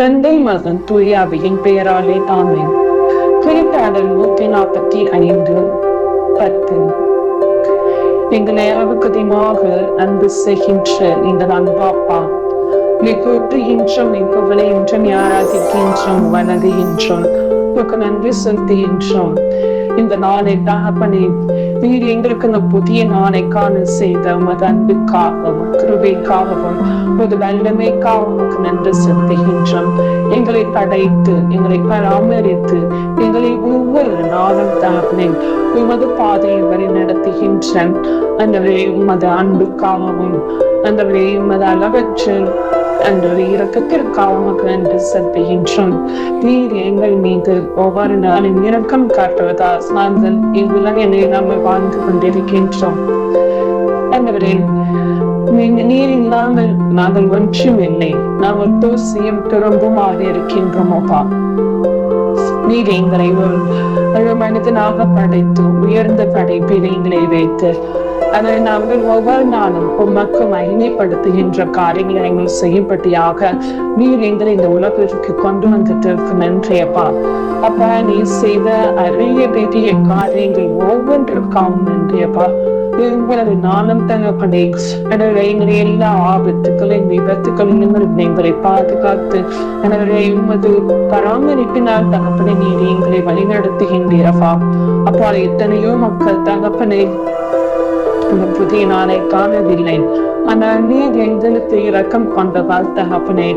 தந்தை மகன் தூயாவியின் பெயராலே தாமே குறிப்பாடல் நூத்தி நாற்பத்தி ஐந்து பத்து. எங்களை அவகதிமாக அன்பு செய்கின்ற இந்த அன்பாப்பா நீ கூட்டுகின்றோம் நீ புகழையின்றோம் ஆராதிக்கின்றோம் வணங்குகின்றோம் உனக்கு நன்றி செலுத்துகின்றோம். இந்த நாளை தகப்பனே நீர் எங்களுக்கு இந்த புதிய நாளை காண செய்த உமது அன்புக்காகவும் கிருபைக்காகவும் உமது வல்லமைக்காகவும் நன்றி செலுத்துகின்றோம். எங்களை படைத்து எங்களை பராமரித்து எங்களை ஒவ்வொரு நாளும் தகப்பனே உமது பாதையை வரை நடத்துகின்ற அந்தவரே உமது அன்புக்காகவும் அந்தவரே உமது அளவற்ற அந்த இரக்கத்திற்காக உமக்கு நன்றி செலுத்துகின்றோம். நீர் எங்கள் மீது ஒவ்வொரு நாளும் இரக்கம் காட்டுவதா நாங்கள் இவ்வுலகினை நம்ம வாழ்ந்து கொண்டிருக்கின்றோம். ஆண்டவரே நீர் இல்லாமல் நாங்கள் ஒன்றும் இல்லை. நாங்கள் தூசியும் திரும்புமாக இருக்கின்றோம் அப்பா. நீர் எங்களை ஒரு மனிதனாக படைத்து உயர்ந்த படைப்பில் எங்களை வைத்து அதை நாங்கள் ஒவ்வொரு நாளும் உமக்கு மகிமைப்படுத்துகின்ற காரியங்களை எங்கள் செய்யும்படியாக நீர் எங்களை இந்த உலகிற்கு கொண்டு வந்துட்டு நன்றி அப்பா. அப்பா நீ செய்த அரிய பெரிய காரியங்கள் ஒவ்வொன்றுக்காகவும் நன்றி அப்பா. நாளும் தகப்பனே எனவே எங்களை எல்லா ஆபத்துக்களையும் விபத்துக்களையும் எங்களை பாதுகாத்து எனவே உமது பராமரிப்பினால் தகப்பனை நீர் எங்களை வழிநடத்துகின்றீரப்பா அப்பா எத்தனையோ மக்கள் தகப்பனை இந்த புதிய நாளை காணவில்லை. ஆனால் நீர் எங்களுக்கு இரக்கம் கொண்டதால் தகப்பனே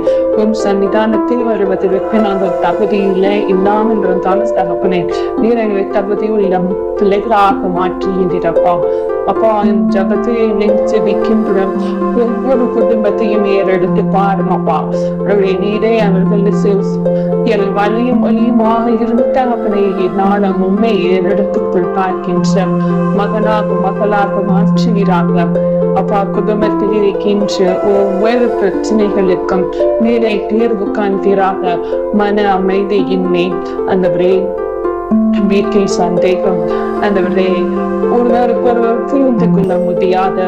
உம் சன்னிதானத்தில் வருவதற்கு நாங்கள் தகுதியில்லை இல்லாமல் இருந்தாலும் தகப்பனே நீர் எங்களை தகுதியுள்ள பிள்ளைகளாக மாற்றுகின்றப்பா அப்பா என் ஜபத்தை நினைச்சு வைக்கின்ற ஒவ்வொரு குடும்பத்தையும் ஏறெடுத்து பாருமப்பா அவருடைய நீரே அவர்கள் என் வலியும் வலியுமாக இருந்து தகப்பனை நாளும் உண்மை ஏறெடுத்துக்குள் பார்க்கின்ற மகனாக மகளாக மாற்றுகிறாங்க அப்பா குடும்பத்தில் இருக்கின்ற ஒவ்வொரு பிரச்சனைகளுக்கும் நீரை தீர்வு காண்கிறாக மன அமைதியின்மை. அந்த வீட்டில் சந்தேகம். அந்த ஒருவருக்கொருவர் புரிந்து கொள்ள முடியாத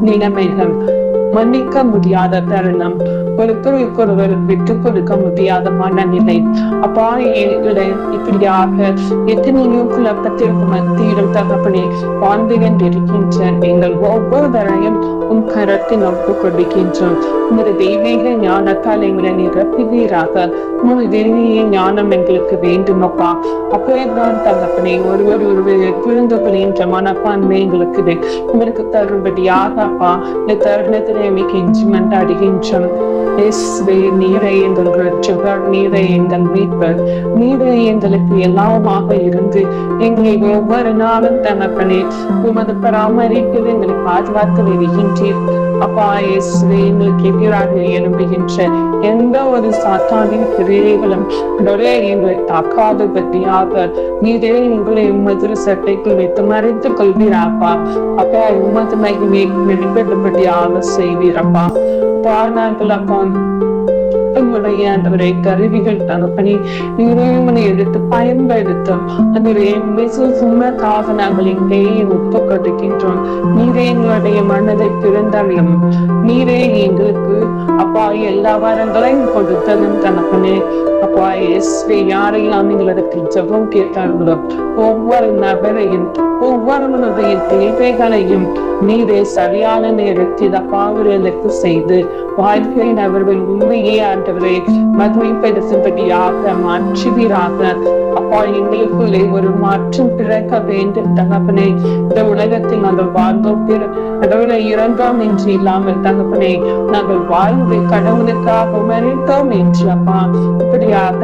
நிலைமைகள். மன்னிக்க முடியாத தருணம். ஒருத்தருக்கொருவர் விட்டு கொடுக்க முடியாத மனநிலை. அப்பா எங்களை இப்படியாக எத்தனையோ குழப்பத்திற்கு மத்தியிலும் தகப்பனே வாழ்ந்து கொண்டிருக்கின்ற எங்கள் ஒவ்வொருவரையும் உன் கரத்தில் ஒப்பு கொடுக்கின்றோம் உமது தெய்வீக ஞானத்தால் எங்களை நிரப்புவீராக. உமது தெய்வீக ஞானம் எங்களுக்கு வேண்டுமப்பா. அப்போதான் தகப்பனை ஒருவர் ஒருவர் புரிந்து கொள்கின்ற மனப்பான்மை எங்களுக்கு உங்களுக்கு தரும்படியாக அப்பா இந்த தருணத்திலே மிக மன்றாடுகின்றோம். இயேசுவே நீரை எங்கள் ரட்சகர் நீரை எங்கள் மீட்பர் நீரை எங்களுக்கு எல்லாமாக இருந்து. எங்களை ஒவ்வொரு நாளும் தகப்பனே உமது பராமரிப்பில் எங்களை பாதுகாத்து வருகின்றீர் அப்பா இயேசுவே எதிராக எழும்புகின்ற எந்த ஒரு சாத்தானின் கிரியைகளும் கடவுளே எங்களை தாக்காதபடியாக நீரே எங்களை உமது சட்டைக்குள் வைத்து மறைத்துக் கொள்வீராப்பா. அப்பா உமது மகிமை வெளிப்படும்படியாக செய்வீரப்பா. பாடினார்கள் அப்பா உங்களுடைய ஆண்டவரை கருவிகள் தகப்பனி இறைவனை எடுத்து பயன்படுத்தும். அந்த சுமக்காக நாங்கள் இங்கே ஒப்பு கொடுக்கின்றோம். நீரே எங்களுடைய மனதை பிறந்தள்ளும் நீரே எங்களுக்கு அப்பா எல்லா வரங்களையும் கொடுத்ததும் தனப்பனே அப்பா எஸ்வே யாரெல்லாம் எங்களுக்கு ஜபம் கேட்டார்களோ ஒவ்வொரு நபரையும் ஒவ்வொருவனுடைய தேவைகளையும் நீரே சரியான நேரத்தில் அப்பாவிரலுக்கு செய்து வாழ்க்கையில் அவர்கள் உண்மையே ஆண்டவரை மகிமைப்படுத்தும்படியாக மாற்றுவீராக. அப்பா எங்களுக்குள்ளே ஒரு மாற்றம் பிறக்க வேண்டும் தகப்பனே. இந்த உலகத்தில் நாங்கள் வாழ்ந்தோம் பிற- கடவுளை இறந்தோம் என்று இல்லாமல் தகப்பனே. நாங்கள் வாழ்ந்து கடவுளுக்காக மறைத்தோம் என்று அப்பா.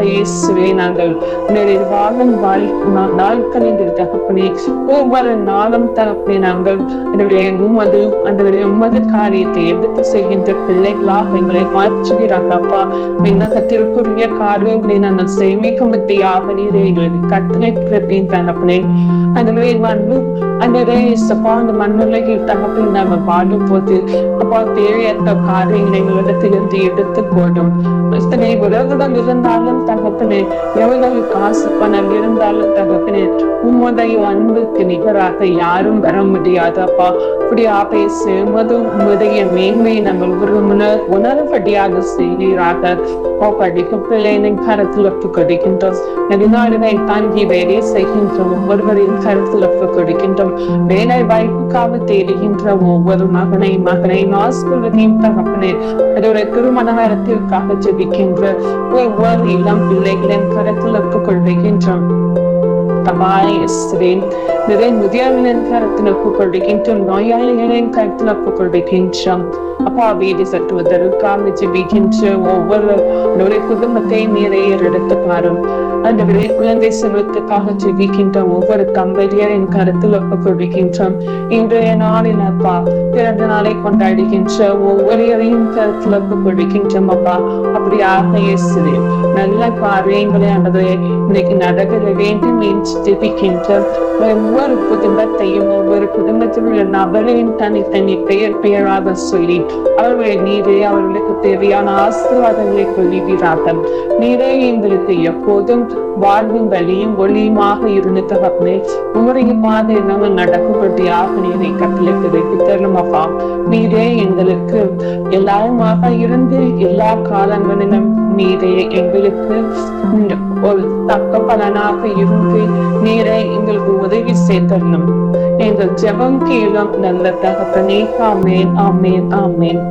இயேசுவே நாங்கள் உன்னுடைய வாழும் வாழ் நா- நாட்களில் தகப்பனே ஒவ்வொரு நாளும் தகப்பனே நாங்கள் என்னுடைய உமது அந்த உமது காரியத்தை எடுத்து செய்கின்ற பிள்ளைகளாக எங்களை மாற்றுகிறாங்க அப்பா. விண்ணகத்திற்குரிய காரியங்களை நாங்கள் சேமிக்க மத்தியாக நீரை எங்களுக்கு கட்டளை பிறப்பின் தகப்பனே அந்த வந்து அந்த சப்பா அந்த மண்ணுலகில் தகப்பில் நம்ம வாழும் போது அப்பா தேவையற்ற காரியங்களை எங்களிடத்திலிருந்து எடுத்து போடும் இத்தனை உலகம் இருந்தாலும் தகப்பனே எவ்வளவு காசு பணம் இருந்தாலும் தகப்பனே உம்முடைய அன்புக்கு நிகராக யாரும் வர முடியாதப்பா. அப்படியா பேசு உமது உம்முடைய மேன்மை நம்ம ஒரு உணர் உணர்வடியாக செய்வீராக. ஓ படிக்கும் பிள்ளைகளின் கருத்தில் ஒப்பு கொடுக்கின்றோம் நெடுநாடுகளை தாங்கி வேலை செய்கின்றோம். ஒவ்வொருவரின் கருத்தில் ஒப்பு கொடுக்கின்றோம் வேலை வாய்ப்புக்காக தேடுகின்ற ஒவ்வொரு மகனை மகனை ஆஸ்புவதையும் தகப்பனே. அதோட திருமண நேரத்திற்காக ஜெபிக்கின்ற ஒவ்வொரு இளம் பிள்ளைகளின் கரத்தில் ஒப்புக் கொள்கின்றோம் தபாய் இஸ்ரேல் நிறைய முதியவர்களின் கருத்தில் ஒப்புக் கொள்கின்றோம் நோயாளிகளின் கருத்தில் ஒப்புக் கொள்கின்றோம் அப்பா வீடு சட்டுவதற்காக ஒவ்வொரு குடும்பத்தை நிறைய எடுத்து பாரும் அந்த விரை குழந்தை செல்வத்துக்காக ஜெபிக்கின்றோம். ஒவ்வொரு தம்பதியரின் கருத்தில் ஒப்புக்கொள்கின்றோம் இன்றைய நாளில் அப்பா பிறந்த நாளை கொண்டாடுகின்ற ஒவ்வொருவரையும் கருத்தில் ஒப்புக்கொள்கின்றோம் அப்பா. அப்படியாக இயேசுவே நல்ல காரியங்களை ஆண்டவரே இன்னைக்கு நடக்க வேண்டும் என்று ஜெபிக்கின்றோம். ஒவ்வொரு குடும்பத்தையும் ஒவ்வொரு குடும்பத்தில் உள்ள நபரையும் தனித்தனி பெயர் பெயராக சொல்லி அவர்களை நீரே அவர்களுக்கு தேவையான ஆசீர்வாதங்களை கொள்ளுகிறார்கள் நீரே எங்களுக்கு எப்போதும் வாழ்வின் வழியும் ஒளியுமாக இருந்து தகப்பனே உங்களுடைய பாதை நாங்கள் நடக்கும்படியாக நீரை கட்டளைக்கு வைத்து தரும் அப்பா. நீரே எங்களுக்கு எல்லாருமாக இருந்து எல்லா காலங்களிலும் நீரே எங்களுக்கு ஒரு தக்க பலனாக இருந்து நீரை எங்களுக்கு உதவி செய்தரணும் எங்கள் ஜெபம் கீழும் நல்ல தகப்பனே. ஆமேன் ஆமேன் ஆமேன்.